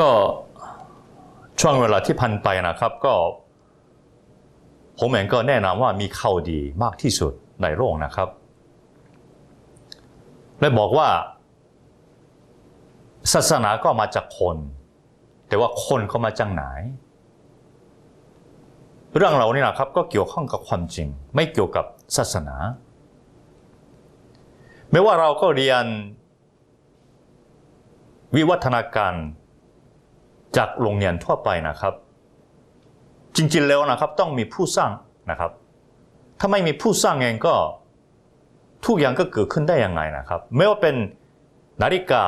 ก็ช่วงเวลาที่พันไปนะครับก็ ผมเองก็แนะนำว่ามีข่าวดีมากที่สุดในโลกนะครับ และบอกว่า ศาสนาก็มาจากคน แต่ว่าคนเขามาจากไหน เรื่องเรานี่นะครับก็เกี่ยวข้องกับความจริง ไม่เกี่ยวกับศาสนา ไม่ว่าเราก็เรียนวิวัฒนาการจากโรงเรียนทั่วไปนะครับ จริงๆแล้วนะครับต้องมีผู้สร้างนะครับ ถ้าไม่มีผู้สร้างเองก็ทุกอย่างก็เกิดขึ้นได้ยังไงนะครับ ไม่ว่าเป็นนาฬิกา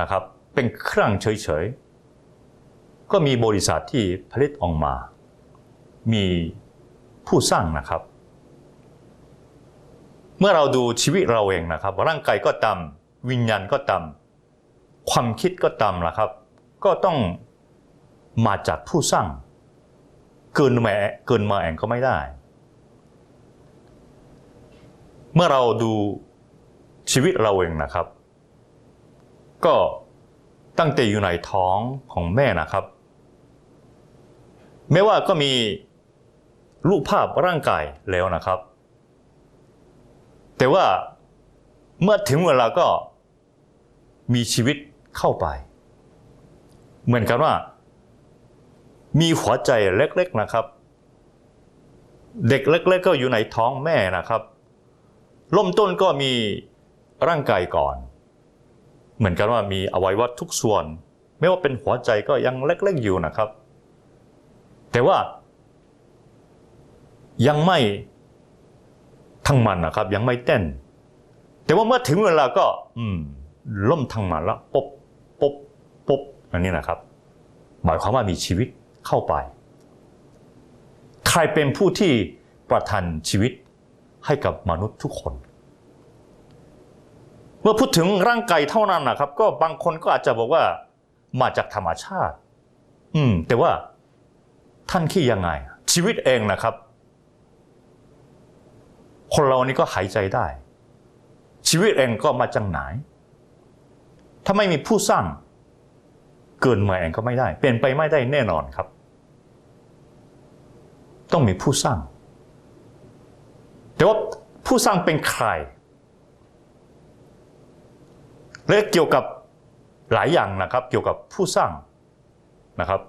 นะครับเป็นเครื่องเฉยๆ ก็มีบริษัทที่ผลิตออกมา มีผู้สร้างนะครับ เมื่อเราดูชีวิตเราเองนะครับ ร่างกายก็ตามวิญญาณก็ตามความคิดก็ตามนะครับ ก็ต้องมาจากผู้สร้าง เกินมาเกินมาเองก็ไม่ได้ เมื่อเราดูชีวิตเราเองนะครับ ก็ตั้งแต่อยู่ในท้องของแม่นะครับ ไม่ว่าก็มีรูปภาพร่างกายแล้วนะครับ แต่ว่าเมื่อถึงเวลาก็มีชีวิตเข้าไป เหมือนกันว่า มีหัวใจเล็กๆนะครับ เด็กเล็กๆก็อยู่ในท้องแม่นะครับล่มต้นก็มีร่างกายก่อน เหมือนกันว่ามีอวัยวะทุกส่วน ไม่ว่าเป็นหัวใจก็ยังเล็กๆอยู่นะครับ แต่ว่า ยังไม่ทั้งมันนะครับ ยังไม่เต้น แต่ว่าเมื่อถึงเวลาก็ อืมล่มทั้งมันแล้วปุ๊บปุ๊บปุ๊บอันนี้นะครับ หมายความว่ามีชีวิต เข้าไป ใครเป็นผู้ที่ประทานชีวิตให้กับมนุษย์ทุกคน เมื่อพูดถึงร่างกายเท่านั้นนะครับ ก็บางคนก็อาจจะบอกว่ามาจากธรรมชาติ อืม แต่ว่าท่านคิดยังไง ชีวิตเองนะครับ คนเรานี่ก็หายใจได้ ชีวิตเองก็มาจากไหน ถ้าไม่มีผู้สร้างเกินมาเองก็ไม่ได้ เป็นไปไม่ได้แน่นอนครับ ต้องมีผู้สร้าง แต่ว่าผู้สร้างเป็นใคร และเกี่ยวกับหลายอย่างนะครับ เกี่ยวกับผู้สร้างนะครับ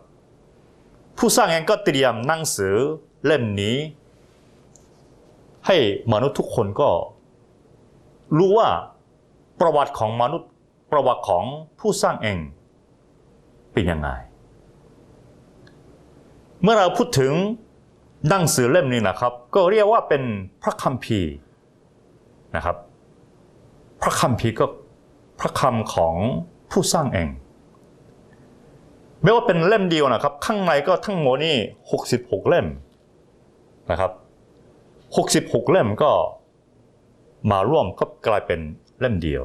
ผู้สร้างเองก็เตรียมหนังสือเล่มนี้ ให้มนุษย์ทุกคนก็ รู้ว่าประวัติของมนุษย์ประวัติของผู้สร้างเองเป็นยังไง เมื่อเราพูดถึง หนังสือเล่มนี้นะครับ ก็เรียกว่าเป็นพระคัมภีร์นะครับ พระคัมภีร์ก็พระคำของผู้สร้างเองไม่ว่าเป็นเล่มเดียวนะครับ ข้างในก็ทั้งหมดนี่66 เล่มนะครับ66 เล่มก็มาร่วมก็กลายเป็นเล่มเดียว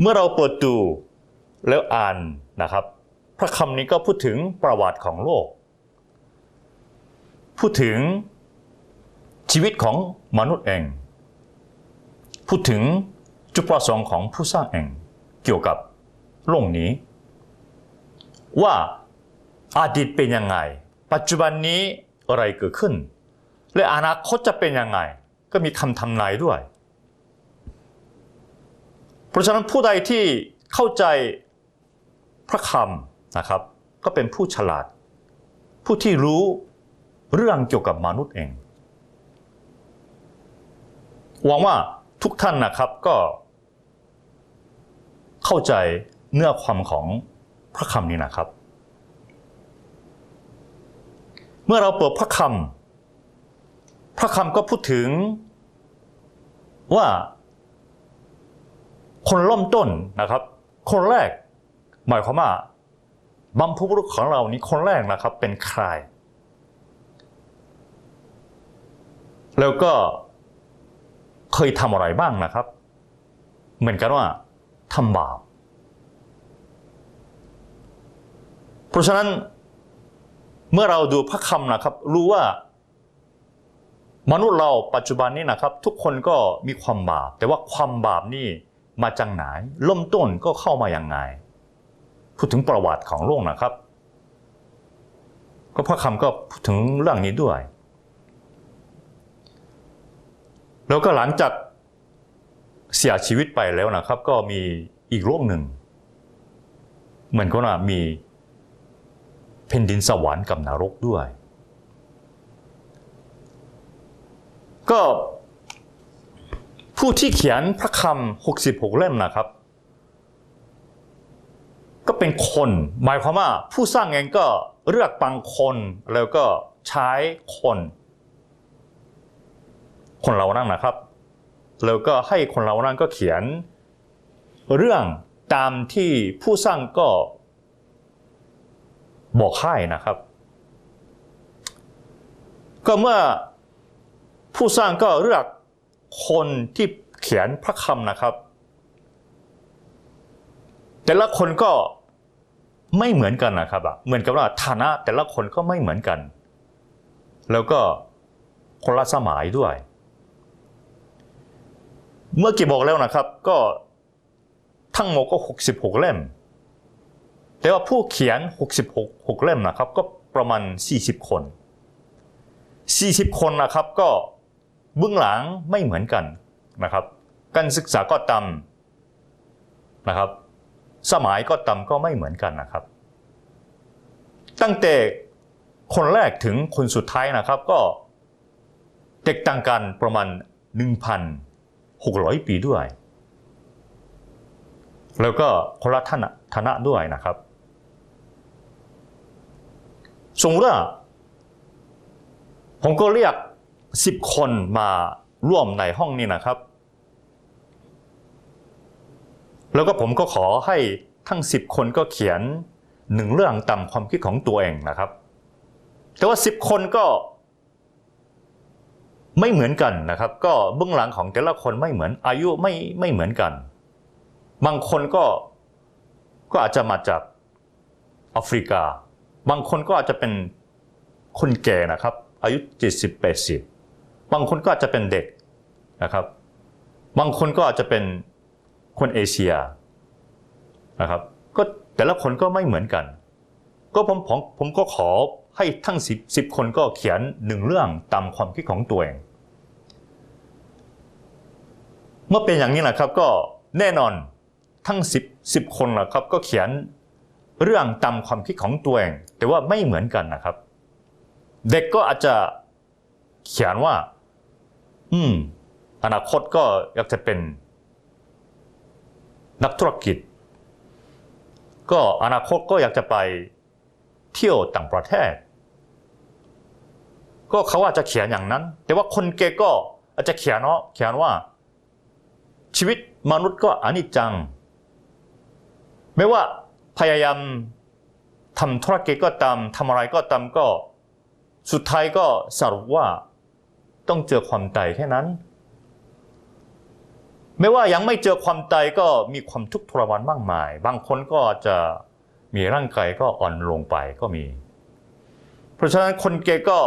เมื่อเราเปิดดูแล้วอ่านนะครับ พระคำนี้ก็พูดถึงประวัติของโลก พูดถึงชีวิตของมนุษย์เอง พูดถึงจุดประสงค์ของผู้สร้างเองเกี่ยวกับโลกนี้ ว่าอาดีตเป็นยังไง ปัจจุบันนี้อะไรเกิดขึ้น และอนาคตจะเป็นยังไง ก็มีคำทำนายด้วย เพราะฉะนั้นผู้ใดที่เข้าใจพระคำนะครับ ก็เป็นผู้ฉลาด ผู้ที่รู้ เรื่องเกี่ยวกับมนุษย์เองหวังว่าทุกท่านนะครับก็ เข้าใจเนื้อความของพระคำนี้นะครับ เมื่อเราเปิดพระคำพระคำก็พูดถึงว่าคนเริ่มต้นนะครับ คนแรกหมายความว่าบัมพบุรุษของเรานี้คนแรกนะครับเป็นใคร แล้วก็เคยทำอะไรบ้างนะครับ เหมือนกันว่าทำบาป เพราะฉะนั้นเมื่อเราดูพระคำนะครับ รู้ว่ามนุษย์เราปัจจุบันนี้นะครับ ทุกคนก็มีความบาป แต่ว่าความบาปนี่มาจากไหนเริ่มต้นก็เข้ามาอย่างไง พูดถึงประวัติของโลกนะครับ ก็พระคำก็พูดถึงเรื่องนี้ด้วย แล้วก็หลังจากเสียชีวิตไปแล้วนะครับ ก็มีอีกโลกหนึ่ง เหมือนกับว่ามีแผ่นดินสวรรค์กับนรกด้วย ก็ผู้ที่เขียนพระคำ66 เล่มนะครับ ก็เป็นคน หมายความว่าผู้สร้างเองก็เลือกบางคนแล้วก็ใช้คน คนเรานั่นนะครับ แล้วก็ให้คนเรานั่นก็เขียน เรื่องตามที่ผู้สร้างก็บอกให้นะครับ ก็เมื่อผู้สร้างก็เลือกคนที่เขียนพระคำนะครับ แต่ละคนก็ไม่เหมือนกันนะครับอะเหมือนกับว่าฐานะแต่ละคนก็ไม่เหมือนกัน แล้วก็คนละสมัยด้วย เมื่อกี้บอกแล้วนะครับ ก็ทั้งหมดก็ 66 เล่ม แต่ว่าผู้เขียน 66 6 เล่มนะครับ ก็ประมาณ 40 คน 40 คนนะครับก็เบื้องหลังไม่เหมือนกันนะครับ การศึกษาก็ตามนะครับ สมัยก็ตามก็ไม่เหมือนกันนะครับ ตั้งแต่คนแรกถึงคนสุดท้ายนะครับ ก็แตกต่างกันประมาณ 1,600 ปีด้วย แล้วก็คนละฐานะฐานะด้วยนะครับ สมมติว่าผมก็เรียก 10 คนมาร่วมในห้องนี้นะครับ แล้วก็ผมก็ขอให้ทั้ง 10 คนก็เขียนหนึ่งเรื่องตามความคิดของตัวเองนะครับ แต่ว่า 10 คนก็ ไม่เหมือนกันนะครับ ก็เบื้องหลังของแต่ละคนไม่เหมือนอายุไม่ไม่เหมือนกัน บางคนก็ก็อาจจะมาจากแอฟริกา บางคนก็อาจจะเป็นคนแก่นะครับ อายุ 70 80 บางคนก็อาจจะเป็นเด็กนะครับ บางคนก็อาจจะเป็นคนเอเชียนะครับ ก็แต่ละคนก็ไม่เหมือนกัน ก็ผมผมผมก็ขอ ให้ทั้ง 10 10 คนก็เขียนหนึ่งเรื่องตามความคิดของตัวเอง เมื่อเป็นอย่างนี้นะครับก็แน่นอนทั้ง 10 10 คนนะครับก็เขียนเรื่องตามความคิดของตัวเอง แต่ว่าไม่เหมือนกันนะครับ เด็กก็อาจจะเขียนว่า อืม อนาคตก็อยากจะเป็น นักธุรกิจ ก็อนาคตก็อยากจะไปเที่ยวต่างประเทศ ก็เขาอาจจะเขียนอย่างนั้น แต่ว่าคนเกก็อาจจะเขียนเนาะเขียนว่า ชีวิตมนุษย์ก็อนิจจัง ไม่ว่าพยายามทำธุรกิจก็ตามทำอะไรก็ตามก็ สุดท้ายก็สรุปว่าต้องเจอความตายแค่นั้น ไม่ว่ายังไม่เจอความตายก็มีความทุกข์ทรมานมากมาย บางคนก็จะมีร่างกายก็อ่อนลงไปก็มี เพราะฉะนั้นคนเกก็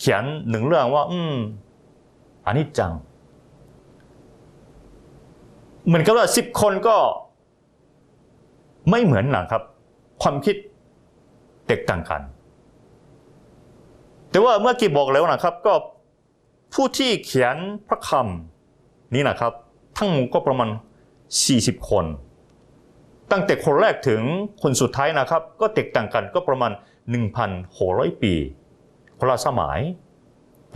เขียนหนึ่งเรื่องว่า อืมอันนี้จัง เหมือนกับว่าสิบคนก็ ไม่เหมือนหนะครับ ความคิดแตกต่างกัน แต่ว่าเมื่อกี้บอกแล้วนะครับ ก็ผู้ที่เขียนพระคำนี้นะครับ ทั้งหมดก็ประมาณ 40 คน ตั้งแต่คนแรกถึงคนสุดท้ายนะครับ ก็แตกต่างกันก็ประมาณ 1,600 ปี คนละสมัย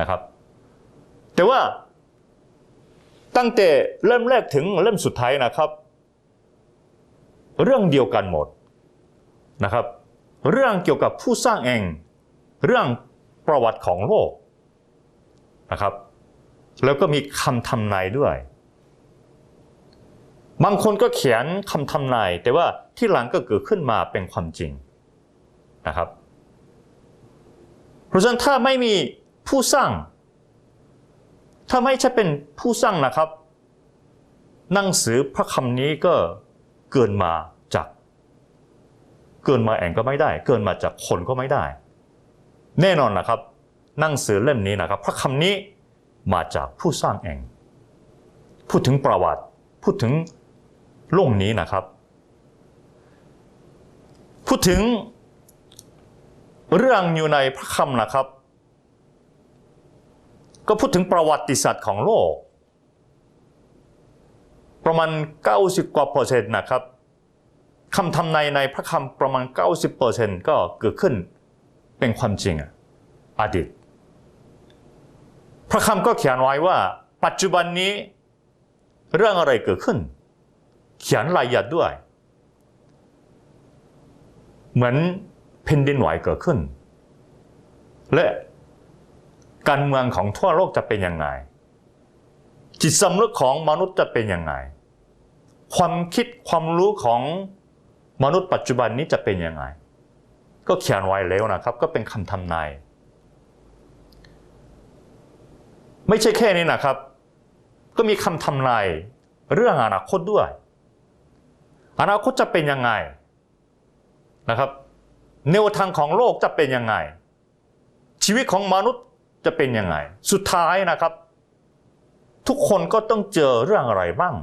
นะครับ แต่ว่าตั้งแต่เริ่มแรกถึงเริ่มสุดท้ายนะครับ เรื่องเดียวกันหมดนะครับ เรื่องเกี่ยวกับผู้สร้างเอง เรื่องประวัติของโลกนะครับ แล้วก็มีคำทำนายด้วย บางคนก็เขียนคำทำนาย แต่ว่าที่หลังก็เกิดขึ้นมาเป็นความจริงนะครับ ราะฉะนั้นถ้าไม่มีผู้สร้าง ถ้าไม่ใช่เป็นผู้สร้างนะครับ หนังสือพระคำนี้ก็เกินมาจาก เกินมาเองก็ไม่ได้ เกินมาจากคนก็ไม่ได้ แน่นอนนะครับ หนังสือเล่มนี้นะครับ พระคำนี้มาจากผู้สร้างเองพูดถึงประวัติ พูดถึงโลกนี้นะครับ พูดถึง เรื่องอยู่ในพระคำนะครับ ก็พูดถึงประวัติศาสตร์ของโลก ประมาณ 90 กว่าเปอร์เซ็นต์นะครับคำทำนายในพระคำประมาณ 90เปอร์เซ็นต์ก็เกิดขึ้นเป็นความจริงอะอดีต พระคำก็เขียนไว้ว่า ปัจจุบันนี้เรื่องอะไรเกิดขึ้น เขียนรายละเอียดด้วย เหมือน แผ่นดินไหวเกิดขึ้น และการเมืองของทั่วโลกจะเป็นยังไง จิตสำนึกของมนุษย์จะเป็นยังไง ความคิดความรู้ของมนุษย์ปัจจุบันนี้จะเป็นยังไง ก็เขียนไว้แล้วนะครับ ก็เป็นคำทำนายไม่ใช่แค่นี้นะครับ ก็มีคำทำนายเรื่องอนาคตด้วย อนาคตจะเป็นยังไงนะครับ แนวทางของโลกจะเป็นยังไง ชีวิตของมนุษย์จะเป็นยังไง สุดท้ายนะครับ ทุกคนก็ต้องเจอเรื่องอะไรบ้าง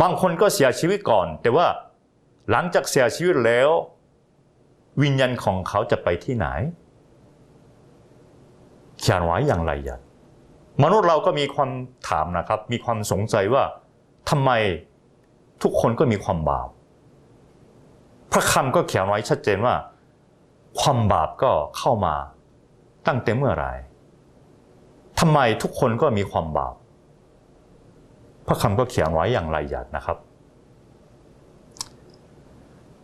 บางคนก็เสียชีวิตก่อน แต่ว่าหลังจากเสียชีวิตแล้ว วิญญาณของเขาจะไปที่ไหนเขียนไว้อย่างไรอย่างมนุษย์เราก็มีความถามนะครับ มีความสงสัยว่าทำไมทุกคนก็มีความบาป พระคำก็เขียนไว้ชัดเจนว่า ความบาปก็เข้ามาตั้งแต่เมื่อไรทำไมทุกคนก็มีความบาป พระคำก็เขียนไว้อย่างละเอียดนะครับ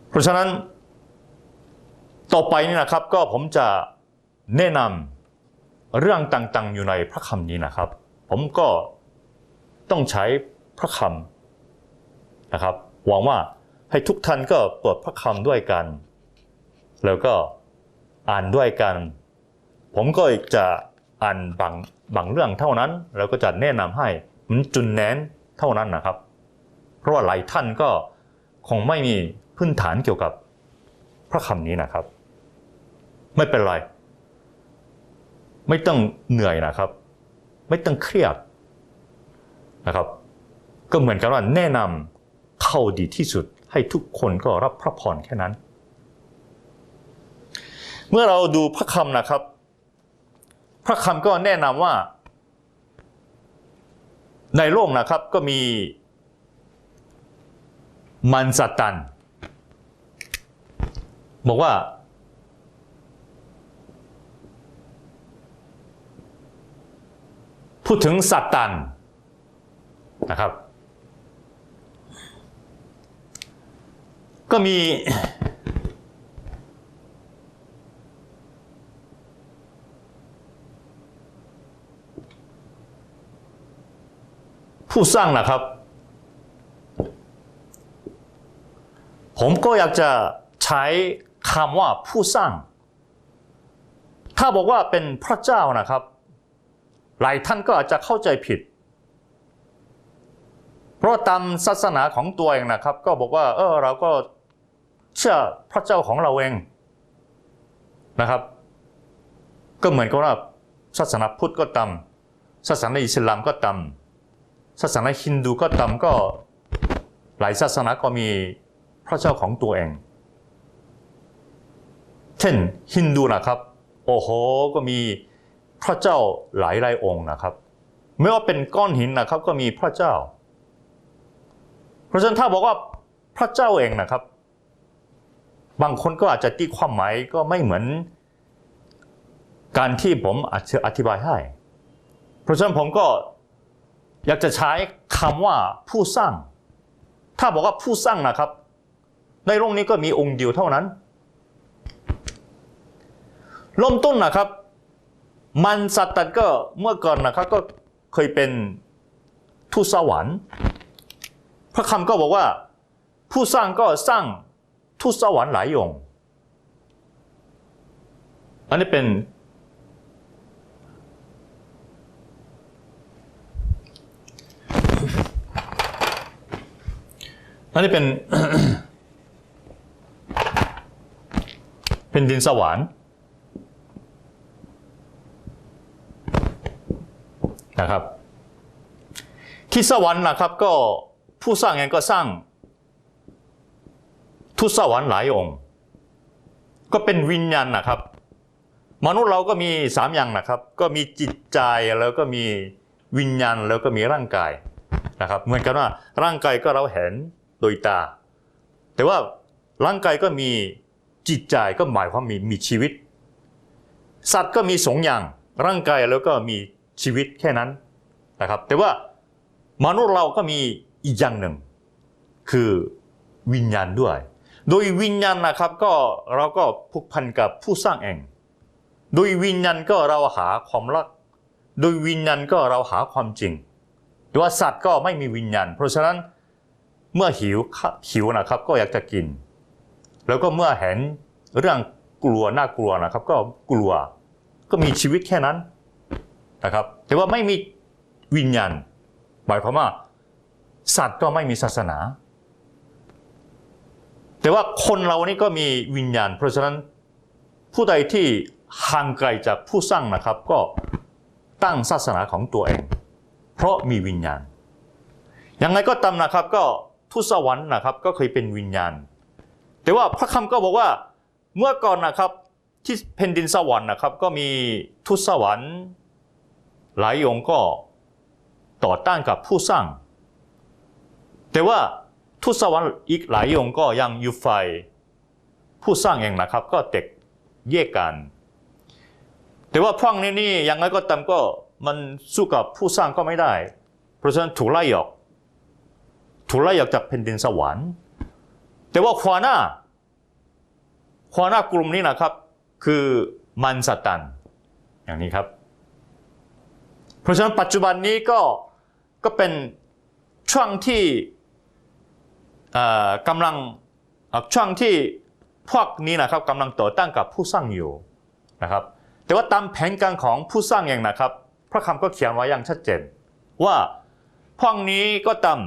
เพราะฉะนั้น ต่อไปนี่นะครับก็ผมจะแนะนำเรื่องต่างๆ อยู่ในพระคำนี้นะครับ ผมก็ต้องใช้พระคำนะครับหวังว่า ให้ทุกท่านก็เปิดพระคำด้วยกัน แล้วก็อ่านด้วยกัน ผมก็จะอ่านบางบางเรื่องเท่านั้น แล้วก็จะแนะนำให้มันจุนแน้นเท่านั้นนะครับ เพราะว่าหลายท่านก็คงไม่มีพื้นฐานเกี่ยวกับพระคำนี้นะครับ ไม่เป็นไร ไม่ต้องเหนื่อยนะครับ ไม่ต้องเครียดนะครับ ก็เหมือนกันว่าแนะนำเข้าดีที่สุด ให้ทุกคนก็รับพระพรแค่นั้น เมื่อเราดูพระคำนะครับ พระคำก็แนะนำว่า ในโลกนะครับก็มีมันสตัน บอกว่า พูดถึงสัตตันนะครับ ก็มี ผู้สร้างนะครับ ผมก็อยากจะใช้คำว่าผู้สร้าง ถ้าบอกว่าเป็นพระเจ้านะครับ หลายท่านก็อาจจะเข้าใจผิด เพราะตามศาสนาของตัวเองนะครับ ก็บอกว่า เออเราก็ เชื่อพระเจ้าของเราเองนะครับ ก็เหมือนกับว่าศาสนาพุทธก็ตามศาสนาอิสลามก็ตามศาสนาฮินดูก็ตามก็หลายศาสนาก็มีพระเจ้าของตัวเอง เช่นฮินดูนะครับ โอ้โหก็มีพระเจ้าหลายหลายองค์นะครับไม่ว่าเป็นก้อนหินนะครับ ก็มีพระเจ้า เพราะฉะนั้นถ้าบอกว่าพระเจ้าเองนะครับ บางคนก็อาจจะตีความหมายก็ไม่เหมือน การที่ผมอาจจะอธิบายให้ เพราะฉะนั้นผมก็อยากจะใช้คำว่าผู้สร้าง ถ้าบอกว่าผู้สร้างนะครับ ในโลกนี้ก็มีองค์เดียวเท่านั้นเริ่มต้นนะครับ มันสัตว์ก็เมื่อก่อนนะครับก็เคยเป็นทูตสวรรค์ พระคำก็บอกว่า ผู้สร้างก็สร้าง ทูตสวรรค์หลายองค์อันนี้เป็น อันนี้เป็น เป็นดินสวรรค์นะครับ ที่สวรรค์นะครับก็ผู้สร้างเองก็สร้าง ทุสวรรค์หลายองค์ ก็เป็นวิญญาณนะครับ มนุษย์เราก็มีสามอย่างนะครับ ก็มีจิตใจแล้วก็มีวิญญาณแล้วก็มีร่างกายนะครับ เหมือนกันว่าร่างกายก็เราเห็นโดยตา แต่ว่าร่างกายก็มีจิตใจก็หมายความมีมีชีวิต สัตว์ก็มีสองอย่างร่างกายแล้วก็มีชีวิตแค่นั้นนะครับ แต่ว่ามนุษย์เราก็มีอีกอย่างหนึ่ง คือวิญญาณด้วย โดยวิญญาณนะครับก็เราก็ผูกพันกับผู้สร้างเอง โดยวิญญาณก็เราหาความรัก โดยวิญญาณก็เราหาความจริงแต่ว่าสัตว์ก็ไม่มีวิญญาณ เพราะฉะนั้นเมื่อหิวหิวนะครับก็อยากจะกิน แล้วก็เมื่อเห็นเรื่องกลัวน่ากลัวนะครับ ก็กลัวก็มีชีวิตแค่นั้นนะครับ แต่ว่าไม่มีวิญญาณหมายความว่าสัตว์ก็ไม่มีศาสนา แต่ว่าคนเรานี่ก็มีวิญญาณ เพราะฉะนั้นผู้ใดที่ห่างไกลจากผู้สร้างนะครับ ก็ตั้งศาสนาของตัวเอง เพราะมีวิญญาณยังไงก็ตามนะครับ ก็ทุสวรรค์นะครับ ก็เคยเป็นวิญญาณ แต่ว่าพระคำก็บอกว่าเมื่อก่อนนะครับที่แผ่นดินสวรรค์นะครับ ก็มีทุสวรรค์หลายองค์ก็ต่อต้านกับผู้สร้าง แต่ว่า ทุสวรรค์อีกหลายองค์ก็ยังอยู่ฝ่ายผู้สร้างเองนะครับ ก็แตกแยกกัน แต่ว่าพวกนี้นี่ยังไงก็ตามก็มันสู้กับผู้สร้างก็ไม่ได้ เพราะฉะนั้นถูกไล่ออกถูกไล่ออกจากแผ่นดินสวรรค์ แต่ว่าควาน่าควาน่ากลุ่มนี้นะครับ คือมันสตัน อย่างนี้ครับ เพราะฉะนั้นปัจจุบันนี้ก็ก็เป็นช่วงที่ กำลังช่วงที่พวกนี้นะครับกำลังต่อต้านกับผู้สร้างอยู่นะครับ แต่ว่าตามแผนการของผู้สร้างเองนะครับ พระคำก็เขียนไว้อย่างชัดเจน ว่าพวกนี้ก็ตาม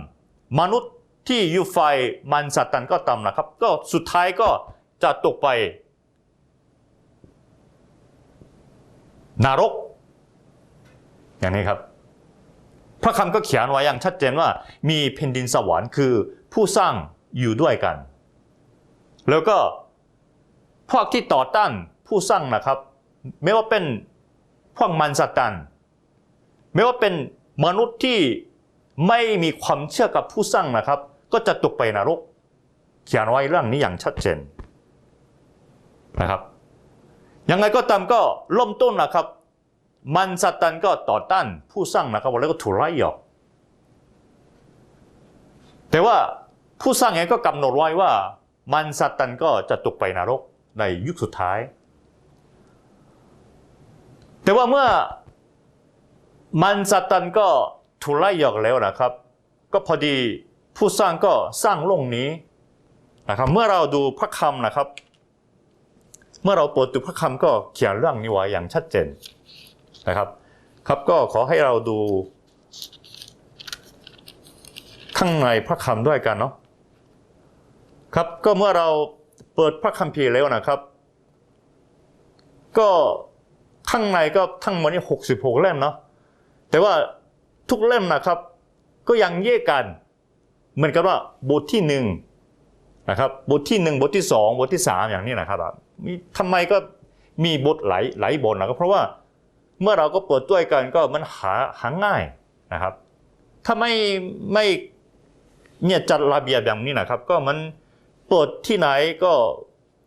มนุษย์ที่อยู่ฝ่ายมันสัตันก็ตามนะครับ ก็สุดท้ายก็จะตกไปนรก อย่างนี้ครับ พระคำก็เขียนไว้อย่างชัดเจนว่ามีแผ่นดินสวรรค์คือ ผู้สร้างอยู่ด้วยกัน แล้วก็พวกที่ต่อต้านผู้สร้างนะครับ ไม่ว่าเป็นพวกมันสตันไม่ว่าเป็นมนุษย์ที่ไม่มีความเชื่อกับผู้สร้างนะครับ ก็จะตกไปนรก เขียนไว้เรื่องนี้อย่างชัดเจนนะครับยังไงก็ตามก็เริ่มต้นนะครับ มันสตันก็ต่อต้านผู้สร้างนะครับแล้วก็ถูกไล่ออก แต่ว่าผู้สร้างเองก็กำหนดไว้ว่า มันสตันก็จะตกไปนรกในยุคสุดท้าย แต่ว่าเมื่อมันสตันก็ถูกไล่ออกแล้วนะครับ ก็พอดีผู้สร้างก็สร้างโลกนี้นะครับ เมื่อเราดูพระคำนะครับ เมื่อเราเปิดดูพระคำก็เขียนเรื่องนี้ไว้อย่างชัดเจนนะครับ ครับก็ขอให้เราดู ข้างในพระคำด้วยกันเนาะครับก็เมื่อเราเปิดพระคัมภีร์แล้วนะครับ ก็ข้างในก็ทั้งหมดนี่หกสิบหกเล่มเนาะแต่ว่าทุกเล่มนะครับ ก็ยังแยกกัน เหมือนกับว่าบทที่หนึ่งนะครับบทที่หนึ่งบทที่สองบทที่สามอย่างนี้นะครับมีทำไมก็มีบทหลายหลายบทนะครับเพราะว่าเมื่อเราก็เปิดด้วยกันก็มันหาหาง่ายนะครับ ถ้าไม่ไม่ เนี่ยจัดระเบียบอย่างนี้นะครับ ก็มันเปิดที่ไหนก็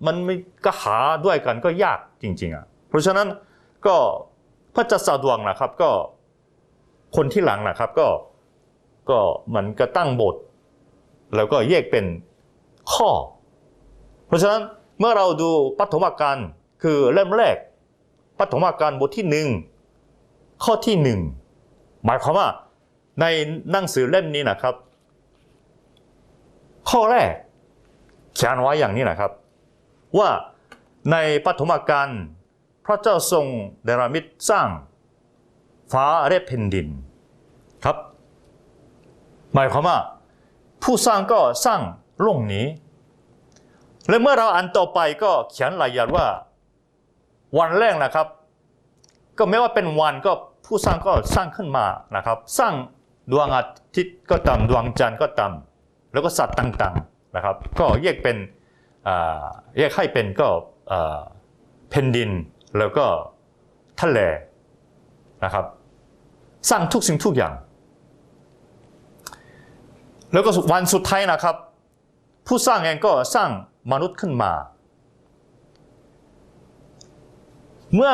มันไม่ก็หาด้วยกันก็ยากจริงๆอะเพราะฉะนั้นก็พระจะสะดวกนะครับก็คนที่หลังนะครับก็ก็มือนก็ตั้งบท แล้วก็แยกเป็นข้อ เพราะฉะนั้นเมื่อเราดูปฐมกาลคือเล่มแรกปฐมกาลบทที่หนึ่งข้อที่หนึ่งหมายความว่าในหนังสือเล่มนี้นะครับ ข้อแรกเขียนไว้อย่างนี้นะครับ ว่าในปฐมกาลพระเจ้าทรงเดรามิตสร้างฟ้าและแผ่นดินครับ หมายความว่า ผู้สร้างก็สร้างโลกนี้ และเมื่อเราอ่านต่อไปก็เขียนรายละเอียดว่าวันแรกนะครับ ก็ไม่ว่าเป็นวันก็ผู้สร้างก็สร้างขึ้นมานะครับ สร้างดวงอาทิตย์ก็ตามดวงจันทร์ก็ตาม แล้วก็สัตว์ต่างๆนะครับ ก็แยกเป็นแยกให้เป็นก็แผ่นดินแล้วก็ทะเลนะครับสร้างทุกสิ่งทุกอย่าง แล้วก็วันสุดท้ายนะครับ ผู้สร้างเองก็สร้างมนุษย์ขึ้นมา เมื่อ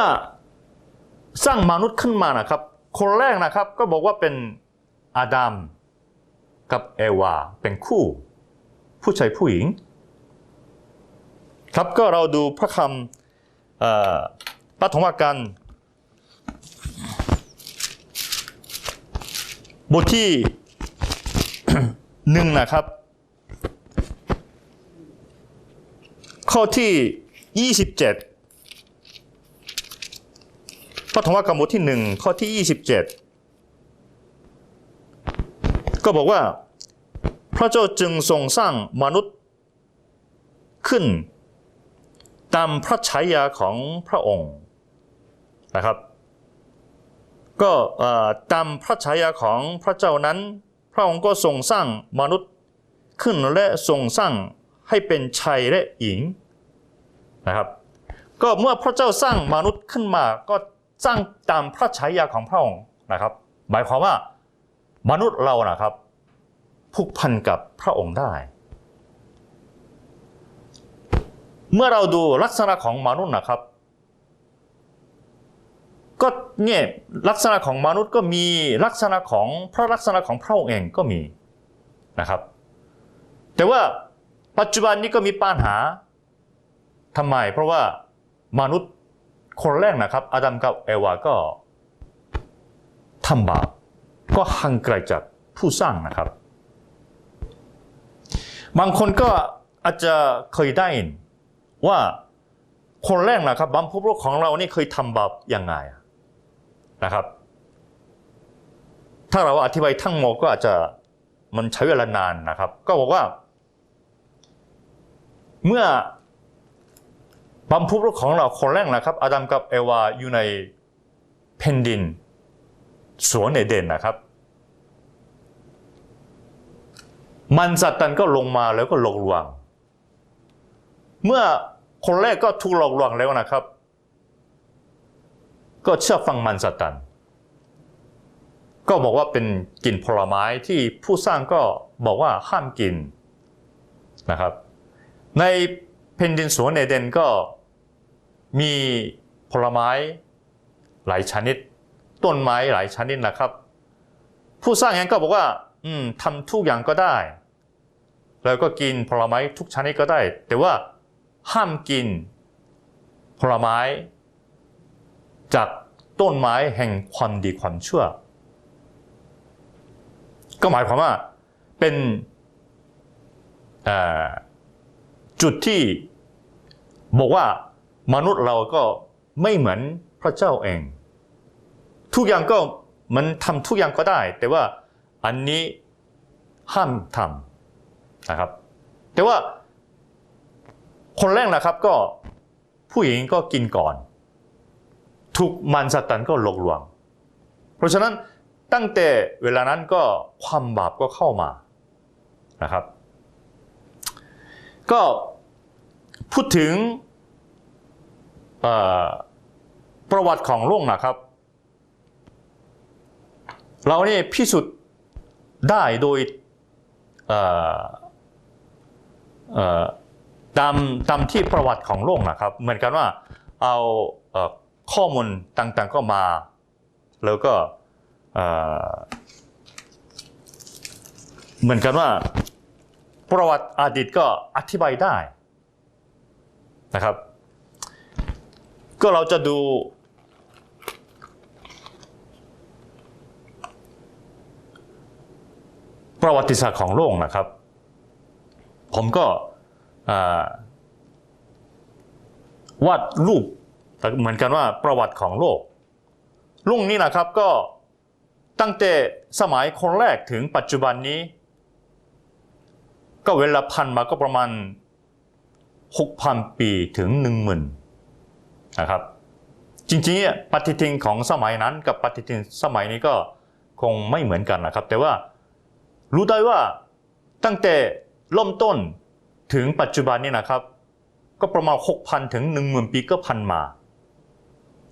สร้างมนุษย์ขึ้นมานะครับ คนแรกนะครับก็บอกว่าเป็นอาดัม กับเอวาเป็นคู่ ผู้ชายผู้หญิง ครับก็เราดูพระคำปฐมกาลบทที่หนึ่งนะครับ ข้อที่ 27ปฐมกาลบทที่หนึ่งข้อที่ 27 ก็บอกว่า พระเจ้าจึงทรงสร้างมนุษย์ขึ้น ตามพระฉายาของพระองค์นะครับ ก็ตามพระฉายาของพระเจ้านั้น พระองค์ก็ทรงสร้างมนุษย์ขึ้นและทรงสร้างให้เป็นชายและหญิงนะครับ ก็เมื่อพระเจ้าสร้างมนุษย์ขึ้นมาก็สร้างตามพระฉายาของพระองค์นะครับ หมายความว่า มนุษย์เรานะครับผูกพันกับพระองค์ได้ เมื่อเราดูลักษณะของมนุษย์นะครับ ก็เนี่ยลักษณะของมนุษย์ก็มีลักษณะของพระลักษณะของพระองค์เองก็มีนะครับ แต่ว่าปัจจุบันนี้ก็มีปัญหาทำไม เพราะว่ามนุษย์คนแรกนะครับอาดัมกับเอวาก็ทำบาป ก็ห่างไกลจากผู้สร้างนะครับ บางคนก็อาจจะเคยได้ยินว่าคนแรกนะครับบัมพบุรุษของเรานี่เคยทำบาปยังไงนะครับ ถ้าเราอธิบายทั้งหมดก็อาจจะมันใช้เวลานานนะครับ ก็บอกว่า เมื่อบัมพบุรุษของเราคนแรกนะครับอาดัมกับเอวาอยู่ในแผ่นดิน สวนเอเดนนะครับ มันสัตตันก็ลงมาแล้วก็หลอกลวง เมื่อคนแรกก็ถูกหลอกลวงแล้วนะครับ ก็เชื่อฟังมันสัตตัน ก็บอกว่าเป็นกินผลไม้ที่ผู้สร้างก็บอกว่าห้ามกินนะครับ ในแผ่นดินสวนเอเดนก็มีผลไม้หลายชนิด ต้นไม้หลายชนิดนะครับ ผู้สร้างเองก็บอกว่า อืมทำทุกอย่างก็ได้ แล้วก็กินผลไม้ทุกชนิดก็ได้ แต่ว่าห้ามกินผลไม้ จากต้นไม้แห่งความดีความชั่ว ก็หมายความว่าเป็นจุดที่บอกว่ามนุษย์เราก็ไม่เหมือนพระเจ้าเอง ทุกอย่างก็มันทำทุกอย่างก็ได้ แต่ว่าอันนี้ห้ามทำนะครับ แต่ว่าคนแรกนะครับก็ผู้หญิงก็กินก่อน ถูกมันสตันก็หลอกลวง เพราะฉะนั้นตั้งแต่เวลานั้นก็ความบาปก็เข้ามานะครับ ก็พูดถึงประวัติของโลกนะครับ เราเนี่ยพิสูจน์ได้โดยตามตามที่ประวัติของโลกนะครับ เหมือนกันว่าเอาเอข้อมูลต่างๆก็มา แล้วก็เหมือนกันว่าประวัติอดีตก็อธิบายได้นะครับ ก็เราจะดู ประวัติศาสตร์ของโลกนะครับ ผมก็วาดรูปเหมือนกันว่าประวัติของโลกลุงนี้นะครับก็ตั้งแต่สมัยคนแรกถึงปัจจุบันนี้ ก็เวลาพันมาก็ประมาณ 6,000 ปีถึง 10,000นะครับจริงๆปฏิทินของสมัยนั้นกับปฏิทินสมัยนี้ก็คงไม่เหมือนกันนะครับ แต่ว่า รู้ได้ว่าตั้งแต่เริ่มต้นถึงปัจจุบันนี้นะครับ ก็ประมาณ 6,000 ถึง 10,000 ปีก็พันมา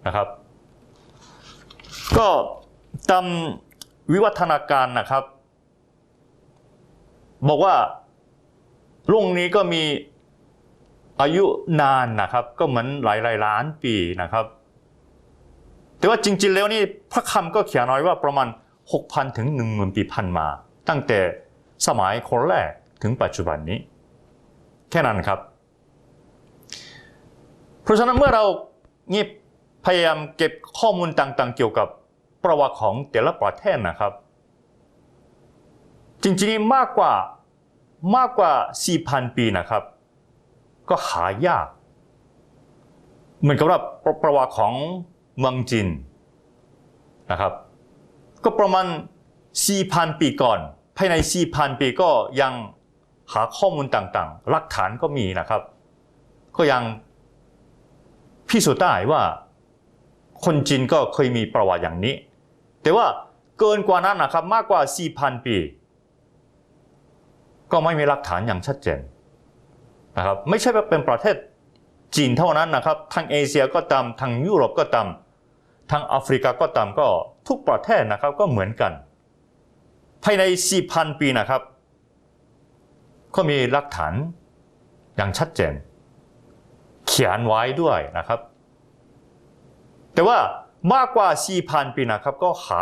นะครับ ก็ตามวิวัฒนาการนะครับ บอกว่าลุงนี้ก็มีอายุนานนะครับ ก็เหมือนหลายหลายล้านปีนะครับ แต่ว่าจริงๆแล้วนี่พระคำก็เขียนเอาไว้ว่าประมาณ 6,000 ถึง 10,000 ปีพันมา ตั้งแต่สมัยคนแรกถึงปัจจุบันนี้ แค่นั้นครับ เพราะฉะนั้นเมื่อเรานี่พยายามเก็บข้อมูลต่างๆ เกี่ยวกับประวัติของแต่ละประเทศนะครับ จริงๆมากกว่ามากกว่า 4,000 ปีนะครับ ก็หายาก เหมือนกับว่าประประวัติของเมืองจีนนะครับ ก็ประมาณ 4,000 ปีก่อน ภายใน 4,000 ปีก็ยังหาข้อมูลต่างๆ หลักฐานก็มีนะครับ ก็ยังพิสูจน์ได้ว่าคนจีนก็เคยมีประวัติอย่างนี้ แต่ว่าเกินกว่านั้นนะครับมากกว่า 4,000 ปี ก็ไม่มีหลักฐานอย่างชัดเจนนะครับไม่ใช่ว่าเป็นประเทศจีนเท่านั้นนะครับทางเอเชียก็ตามทางยุโรปก็ตามทางแอฟริกาก็ตามก็ทุกประเทศนะครับก็เหมือนกัน ภายใน 4,000 ปีนะครับ ก็มีหลักฐานอย่างชัดเจน เขียนไว้ด้วยนะครับ แต่ว่ามากกว่า 4,000 ปีนะครับ ก็หา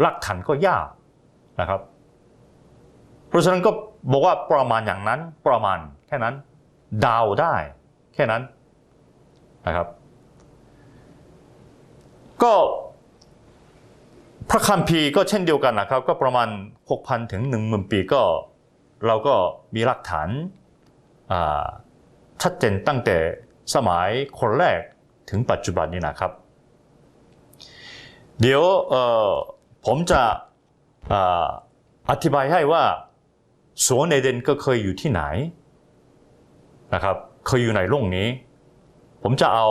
หลักฐานก็ยากนะครับ เพราะฉะนั้นก็บอกว่าประมาณอย่างนั้นประมาณแค่นั้นดาวได้แค่นั้นนะครับ ก็ พระคัมภีร์ก็เช่นเดียวกันนะครับ ก็ประมาณ 6,000 ถึง 10,000 ปีก็เราก็มีหลักฐานชัดเจนตั้งแต่สมัยคนแรกถึงปัจจุบันนี้นะครับ เดี๋ยวผมจะออธิบายให้ว่าสวนเอเดนก็เคยอยู่ที่ไหนนะครับเคยอยู่ในโลกนี้ ผมจะเอา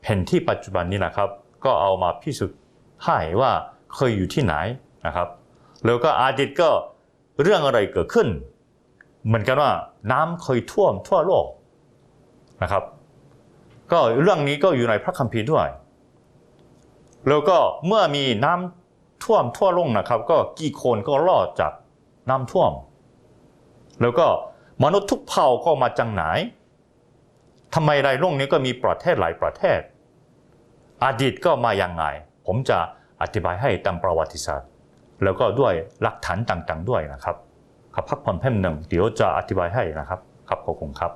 แผนที่ปัจจุบันนี้นะครับ ก็เอามาพิสูจน์ให้ว่า เคยอยู่ที่ไหนนะครับ แล้วก็อาดิตก็เรื่องอะไรเกิดขึ้น เหมือนกันว่าน้ำเคยท่วมทั่วโลกนะครับ ก็เรื่องนี้ก็อยู่ในพระคัมภีร์ด้วย แล้วก็เมื่อมีน้ำท่วมทั่วโลกนะครับ ก็กี่คนก็รอดจากน้ำท่วม แล้วก็มนุษย์ทุกเผ่าก็มาจากไหนทำไมในโลกนี้ก็มีประเทศหลายประเทศ อดีตก็มาอย่างไง ผมจะ อธิบายให้ตามประวัติศาสตร์ แล้วก็ด้วยหลักฐานต่างๆ ด้วยนะครับครับพักผ่อนแป๊บหนึ่งเดี๋ยวจะอธิบายให้นะครับ ครับขอบคุณครับ